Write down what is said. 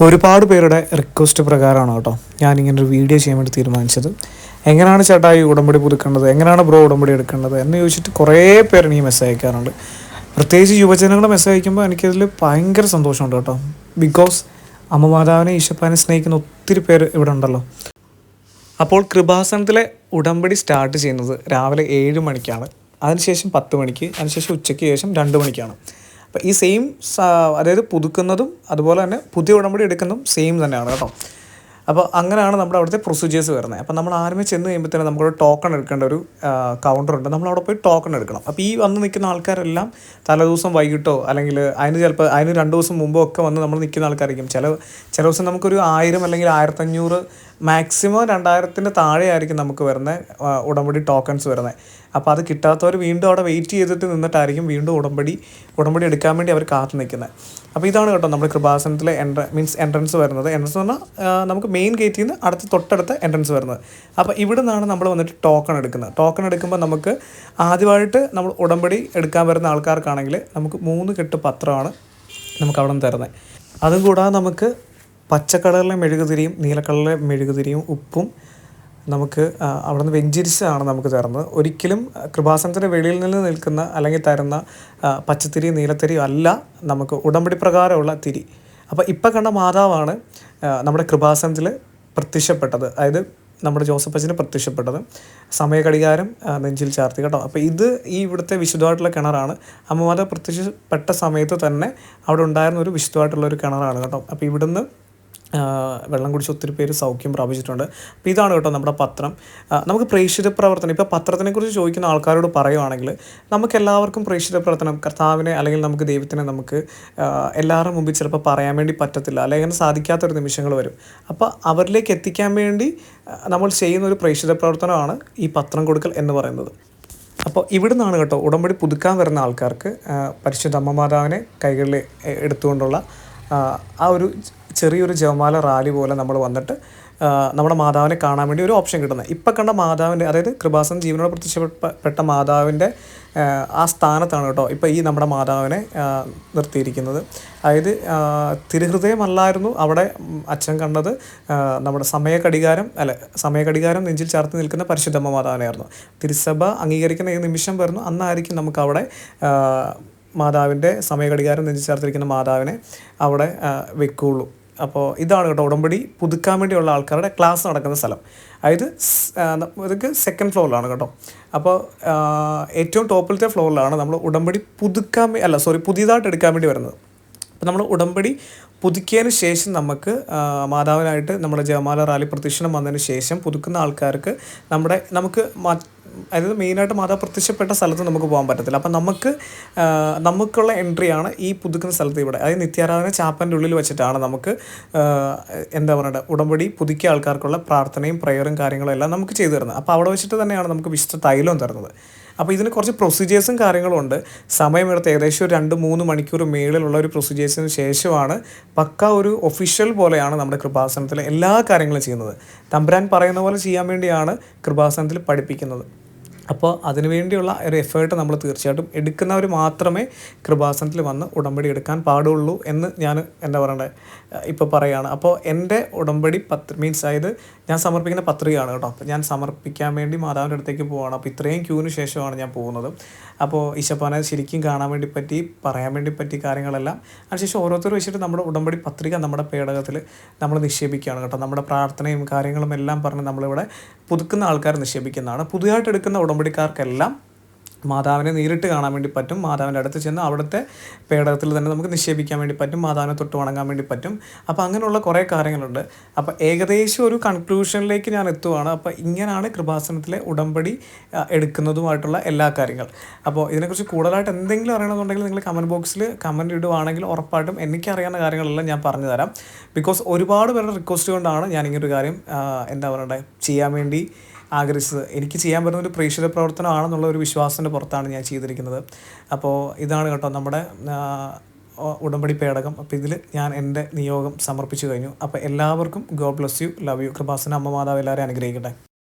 ഒരുപാട് പേരുടെ റിക്വസ്റ്റ് പ്രകാരമാണ് കേട്ടോ ഞാൻ ഒരു വീഡിയോ ചെയ്യാൻ വേണ്ടി തീരുമാനിച്ചത്. എങ്ങനെയാണ് ചേട്ടാ ഈ ഉടമ്പടി പുതുക്കേണ്ടത്? എങ്ങനെയാണ് ബ്രോ ഉടമ്പടി എടുക്കേണ്ടത്? എന്ന് ചോദിച്ചിട്ട് കുറേ പേര് എനിക്ക് മെസ്സേജ് അയക്കാറുണ്ട്. പ്രത്യേകിച്ച് യുവജനങ്ങൾ മെസ്സേജ് അയക്കുമ്പോൾ എനിക്കതിൽ ഭയങ്കര സന്തോഷമുണ്ട് കേട്ടോ. ബിക്കോസ് അമ്മ മാതാവിനെ ഈശപ്പാനെ സ്നേഹിക്കുന്ന ഒത്തിരി പേര് ഇവിടെ ഉണ്ടല്ലോ. അപ്പോൾ കൃപാസനത്തിലെ ഉടമ്പടി സ്റ്റാർട്ട് ചെയ്യുന്നത് രാവിലെ ഏഴ് മണിക്കാണ്. അതിനുശേഷം പത്ത് മണിക്ക് അതിനുശേഷം ഉച്ചയ്ക്ക് ശേഷം രണ്ട് മണിക്കാണ്. അപ്പോൾ ഈ സെയിം അതായത് പുതുക്കുന്നതും അതുപോലെ തന്നെ പുതിയ ഉടമ്പടി എടുക്കുന്നതും സെയിം തന്നെയാണ് കേട്ടോ. അപ്പോൾ അങ്ങനെയാണ് നമ്മുടെ അവിടുത്തെ പ്രൊസീജിയേഴ്സ് വരുന്നത്. അപ്പോൾ നമ്മൾ ആരുമേ ചെന്ന് കഴിയുമ്പോൾ തന്നെ നമുക്കൊരു ടോക്കൺ എടുക്കേണ്ട ഒരു കൗണ്ടർ ഉണ്ട്. നമ്മൾ അവിടെ പോയി ടോക്കൺ എടുക്കണം. അപ്പോൾ ഈ വന്ന് നിൽക്കുന്ന ആൾക്കാരെല്ലാം തലേദിവസം വൈകിട്ടോ അല്ലെങ്കിൽ അതിന് ചിലപ്പോൾ അതിന് രണ്ട് ദിവസം മുമ്പോ ഒക്കെ വന്ന് നമ്മൾ നിൽക്കുന്ന ആൾക്കാരായിരിക്കും. ചില ചില ദിവസം നമുക്കൊരു ആയിരം അല്ലെങ്കിൽ ആയിരത്തഞ്ഞൂറ് മാക്സിമം രണ്ടായിരത്തിന്റെ താഴെയായിരിക്കും നമുക്ക് വരുന്ന ഉടമ്പടി ടോക്കൺസ് വരുന്നത്. അപ്പോൾ അത് കിട്ടാത്തവർ വീണ്ടും അവിടെ വെയിറ്റ് ചെയ്തിട്ട് നിന്നിട്ടായിരിക്കും വീണ്ടും ഉടമ്പടി ഉടമ്പടി എടുക്കാൻ വേണ്ടി അവർ കാത്തു നിൽക്കുന്നത്. അപ്പോൾ ഇതാണ് കേട്ടോ നമ്മുടെ കൃപാസനത്തിലെ എൻട്ര മീൻസ് എൻട്രൻസ് വരുന്നത്. എൻട്രൻസ് എന്ന് പറഞ്ഞാൽ നമുക്ക് മെയിൻ ഗേറ്റിൽ നിന്ന് അടുത്ത തൊട്ടടുത്ത എൻട്രൻസ് വരുന്നത്. അപ്പോൾ ഇവിടെ നിന്നാണ് നമ്മൾ വന്നിട്ട് ടോക്കൺ എടുക്കുന്നത്. ടോക്കൺ എടുക്കുമ്പോൾ നമുക്ക് ആദ്യമായിട്ട് നമ്മൾ ഉടമ്പടി എടുക്കാൻ വരുന്ന ആൾക്കാർക്കാണെങ്കിൽ നമുക്ക് മൂന്ന് കെട്ട് പത്രമാണ് നമുക്ക് അവിടെ നിന്ന് തരുന്നത്. അതും കൂടാതെ നമുക്ക് പച്ച കളറിലെ മെഴുകുതിരിയും നീല കളറിലെ മെഴുകുതിരിയും ഉപ്പും നമുക്ക് അവിടെ നിന്ന് വെഞ്ചിരിച്ചാണ് നമുക്ക് തരുന്നത്. ഒരിക്കലും കൃപാസനത്തിന്റെ വെളിയിൽ നിന്ന് നിൽക്കുന്ന അല്ലെങ്കിൽ തരുന്ന പച്ചത്തിരിയും പച്ചത്തിരി നീലത്തിരി അല്ല നമുക്ക് ഉടമ്പടി പ്രകാരമുള്ള തിരി. അപ്പോൾ ഇപ്പം കണ്ട മാതാവാണ് നമ്മുടെ കൃപാസനത്തിൽ പ്രത്യക്ഷപ്പെട്ടത്. അതായത് നമ്മുടെ ജോസഫ് അച്ഛന് പ്രത്യക്ഷപ്പെട്ടത്. സമയഘടികാരം നെഞ്ചിൽ ചാർത്തി. കേട്ടോ. അപ്പോൾ ഇത് ഈ ഇവിടുത്തെ വിശുദ്ധമായിട്ടുള്ള കിണറാണ്. അമ്മമാത പ്രത്യക്ഷപ്പെട്ട സമയത്ത് തന്നെ അവിടെ ഉണ്ടായിരുന്ന ഒരു വിശുദ്ധമായിട്ടുള്ള ഒരു കിണറാണ് കേട്ടോ. അപ്പോൾ ഇവിടുന്ന് വെള്ളം കുടിച്ച് ഒത്തിരി പേര് സൗഖ്യം പ്രാപിച്ചിട്ടുണ്ട്. അപ്പോൾ ഇതാണ് കേട്ടോ നമ്മുടെ പത്രം. നമുക്ക് പ്രേക്ഷിത പ്രവർത്തനം. ഇപ്പോൾ പത്രത്തിനെക്കുറിച്ച് ചോദിക്കുന്ന ആൾക്കാരോട് പറയുവാണെങ്കിൽ നമുക്ക് എല്ലാവർക്കും പ്രേക്ഷിത പ്രവർത്തനം കർത്താവിനെ അല്ലെങ്കിൽ നമുക്ക് ദൈവത്തിനെ നമുക്ക് എല്ലാവരുടെ മുമ്പിൽ ചിലപ്പോൾ പറയാൻ വേണ്ടി പറ്റത്തില്ല. അല്ലെങ്കിൽ സാധിക്കാത്തൊരു നിമിഷങ്ങൾ വരും. അപ്പോൾ അവരിലേക്ക് എത്തിക്കാൻ വേണ്ടി നമ്മൾ ചെയ്യുന്ന ഒരു പ്രേക്ഷിത പ്രവർത്തനമാണ് ഈ പത്രം കൊടുക്കൽ എന്ന് പറയുന്നത്. അപ്പോൾ ഇവിടുന്നാണ് കേട്ടോ ഉടമ്പടി പുതുക്കാൻ വരുന്ന ആൾക്കാർക്ക് പരിശുദ്ധ അമ്മ മാതാവിനെ കൈകളിൽ എടുത്തുകൊണ്ടുള്ള ആ ഒരു ചെറിയൊരു ജവമാല റാലി പോലെ നമ്മൾ വന്നിട്ട് നമ്മുടെ മാതാവിനെ കാണാൻ വേണ്ടി ഒരു ഓപ്ഷൻ കിട്ടുന്നത്. ഇപ്പം കണ്ട മാതാവിന്റെ അതായത് കൃപാസൻ ജീവനോട് പ്രത്യക്ഷപ്പെട്ട മാതാവിന്റെ ആ, സ്ഥാനത്താണ് കേട്ടോ ഇപ്പോൾ ഈ നമ്മുടെ മാതാവിനെ നിർത്തിയിരിക്കുന്നത്. അതായത് തിരുഹൃദയമല്ലായിരുന്നു അവിടെ അച്ഛൻ കണ്ടത്. നമ്മുടെ സമയഘടികാരം അല്ല സമയഘടികാരം നെഞ്ചിൽ ചേർത്ത് നിൽക്കുന്ന പരിശുദ്ധമ്മ മാതാവിനെയായിരുന്നു. തിരുസഭ അംഗീകരിക്കുന്ന ഈ നിമിഷം വരുന്നു? അന്നായിരിക്കും നമുക്ക് അവിടെ മാതാവിന്റെ സമയഘടികാരം നെഞ്ചിൽ ചേർത്തിരിക്കുന്ന മാതാവിനെ അവിടെ വെക്കുകയുള്ളൂ അപ്പോൾ ഇതാണ് കേട്ടോ ഉടമ്പടി. പുതുക്കാൻ വേണ്ടിയുള്ള ആൾക്കാരുടെ ക്ലാസ് നടക്കുന്ന സ്ഥലം. അതായത് ഇതൊക്കെ സെക്കൻഡ് ഫ്ലോറിലാണ് കേട്ടോ. അപ്പോൾ ഏറ്റവും ടോപ്പിലത്തെ ഫ്ലോറിലാണ് നമ്മൾ ഉടമ്പടി പുതുക്കാൻ അല്ല സോറി പുതിയതായിട്ട് എടുക്കാൻ വേണ്ടി വരുന്നത്. അപ്പോൾ നമ്മൾ ഉടമ്പടി പുതുക്കിയതിന് ശേഷം നമുക്ക് മാതാവിനായിട്ട് നമ്മുടെ ജയമാല റാലി പ്രദക്ഷിണം വന്നതിന് ശേഷം പുതുക്കുന്ന ആൾക്കാർക്ക് നമ്മുടെ നമുക്ക് അതായത് മെയിനായിട്ട് മാതാ പ്രത്യക്ഷപ്പെട്ട സ്ഥലത്ത് നമുക്ക് പോകാൻ പറ്റത്തില്ല. അപ്പം നമുക്ക് നമുക്കുള്ള എൻട്രിയാണ് ഈ പുതുക്കുന്ന സ്ഥലത്ത് ഇവിടെ. അതായത് നിത്യാരാധന ചാപ്പന്റെ ഉള്ളിൽ വെച്ചിട്ടാണ് നമുക്ക് എന്താ പറയുക ഉടമ്പടി പുതുക്കിയ ആൾക്കാർക്കുള്ള പ്രാർത്ഥനയും പ്രയറും കാര്യങ്ങളും എല്ലാം നമുക്ക് ചെയ്തു തരുന്നത്. അപ്പോൾ അവിടെ വെച്ചിട്ട് തന്നെയാണ് നമുക്ക് വിശുദ്ധ തൈലം തരുന്നത്. അപ്പോൾ ഇതിന് കുറച്ച് പ്രൊസീജിയേഴ്സും കാര്യങ്ങളും ഉണ്ട്. സമയമെടുത്ത് ഏകദേശം ഒരു രണ്ട് മൂന്ന് മണിക്കൂർ മേളിലുള്ള ഒരു പ്രൊസീജിയേഴ്സിന് ശേഷമാണ് പക്ക ഒരു ഒഫീഷ്യൽ പോലെയാണ് നമ്മുടെ കൃപാസനത്തിൽ എല്ലാ കാര്യങ്ങളും ചെയ്യുന്നത്. തമ്പുരാൻ പറയുന്ന പോലെ ചെയ്യാൻ വേണ്ടിയാണ് കൃപാസനത്തിൽ പഠിപ്പിക്കുന്നത്. അപ്പോൾ അതിനുവേണ്ടിയുള്ള ഒരു എഫേർട്ട് നമ്മൾ തീർച്ചയായിട്ടും എടുക്കുന്നവർ മാത്രമേ കൃപാസനത്തിൽ വന്ന് ഉടമ്പടി എടുക്കാൻ പാടുള്ളൂ എന്ന് ഞാൻ എന്താ പറയണ്ടേ ഇപ്പോൾ പറയുകയാണ് അപ്പോൾ എന്റെ ഉടമ്പടി പത്ര മീൻസ് അതായത് ഞാൻ സമർപ്പിക്കുന്ന പത്രികയാണ് കേട്ടോ. അപ്പോൾ ഞാൻ സമർപ്പിക്കാൻ വേണ്ടി മാതാവിന്റെ അടുത്തേക്ക് പോവാണ്. അപ്പോൾ ഇത്രയും ക്യൂവിന് ശേഷമാണ് ഞാൻ പോകുന്നത്. അപ്പോൾ ഈശപ്പാനെ ശരിക്കും കാണാൻ വേണ്ടി പറ്റി പറയാൻ വേണ്ടി പറ്റി കാര്യങ്ങളെല്ലാം. അതിനുശേഷം ഓരോരുത്തർ വെച്ചിട്ട് നമ്മുടെ ഉടമ്പടി പത്രിക നമ്മുടെ പേടകത്തിൽ നമ്മൾ നിക്ഷേപിക്കുകയാണ് കേട്ടോ. നമ്മുടെ പ്രാർത്ഥനയും കാര്യങ്ങളും എല്ലാം പറഞ്ഞ് നമ്മളിവിടെ പുതുക്കുന്ന ആൾക്കാർ നിക്ഷേപിക്കുന്നതാണ്. പുതിയതായിട്ട് എടുക്കുന്ന ഉടമ്പടിക്കാർക്കെല്ലാം മാതാവിനെ നേരിട്ട് കാണാൻ വേണ്ടി പറ്റും. മാതാവിന്റെ അടുത്ത് ചെന്ന് അവിടുത്തെ പേടകത്തിൽ തന്നെ നമുക്ക് നിക്ഷേപിക്കാൻ വേണ്ടി പറ്റും. മാതാവിനെ തൊട്ട് വണങ്ങാൻ വേണ്ടി പറ്റും. അപ്പോൾ അങ്ങനെയുള്ള കുറേ കാര്യങ്ങളുണ്ട്. അപ്പോൾ ഏകദേശം ഒരു കൺക്ലൂഷനിലേക്ക് ഞാൻ എത്തുവാണ്. അപ്പോൾ ഇങ്ങനെയാണ് കൃപാസനത്തിലെ ഉടമ്പടി എടുക്കുന്നതുമായിട്ടുള്ള എല്ലാ കാര്യങ്ങൾ. അപ്പോൾ ഇതിനെക്കുറിച്ച് കൂടുതലായിട്ട് എന്തെങ്കിലും അറിയണമെന്നുണ്ടെങ്കിൽ നിങ്ങൾ കമന്റ് ബോക്സിൽ കമന്റ് ഇടുവാണെങ്കിൽ ഉറപ്പായിട്ടും എനിക്കറിയാവുന്ന കാര്യങ്ങളെല്ലാം ഞാൻ പറഞ്ഞു തരാം. ബിക്കോസ് ഒരുപാട് പേരുടെ റിക്വസ്റ്റ് കൊണ്ടാണ് ഞാൻ ഇങ്ങനൊരു കാര്യം എന്താ പറയണ്ടേ ചെയ്യാൻ വേണ്ടി ആഗ്രഹിച്ചത്. എനിക്ക് ചെയ്യാൻ പറ്റുന്ന ഒരു പ്രേക്ഷിത പ്രവർത്തനമാണെന്നുള്ള ഒരു വിശ്വാസത്തിന്റെ പുറത്താണ് ഞാൻ ചെയ്തിരിക്കുന്നത്. അപ്പോൾ ഇതാണ് കേട്ടോ നമ്മുടെ ഉടമ്പടി പേടകം. അപ്പോൾ ഇതിൽ ഞാൻ എന്റെ നിയോഗം സമർപ്പിച്ചു കഴിഞ്ഞു. അപ്പോൾ എല്ലാവർക്കും God bless you. Love you. Kripasana അമ്മ മാതാവ് എല്ലാവരെയും അനുഗ്രഹിക്കട്ടെ.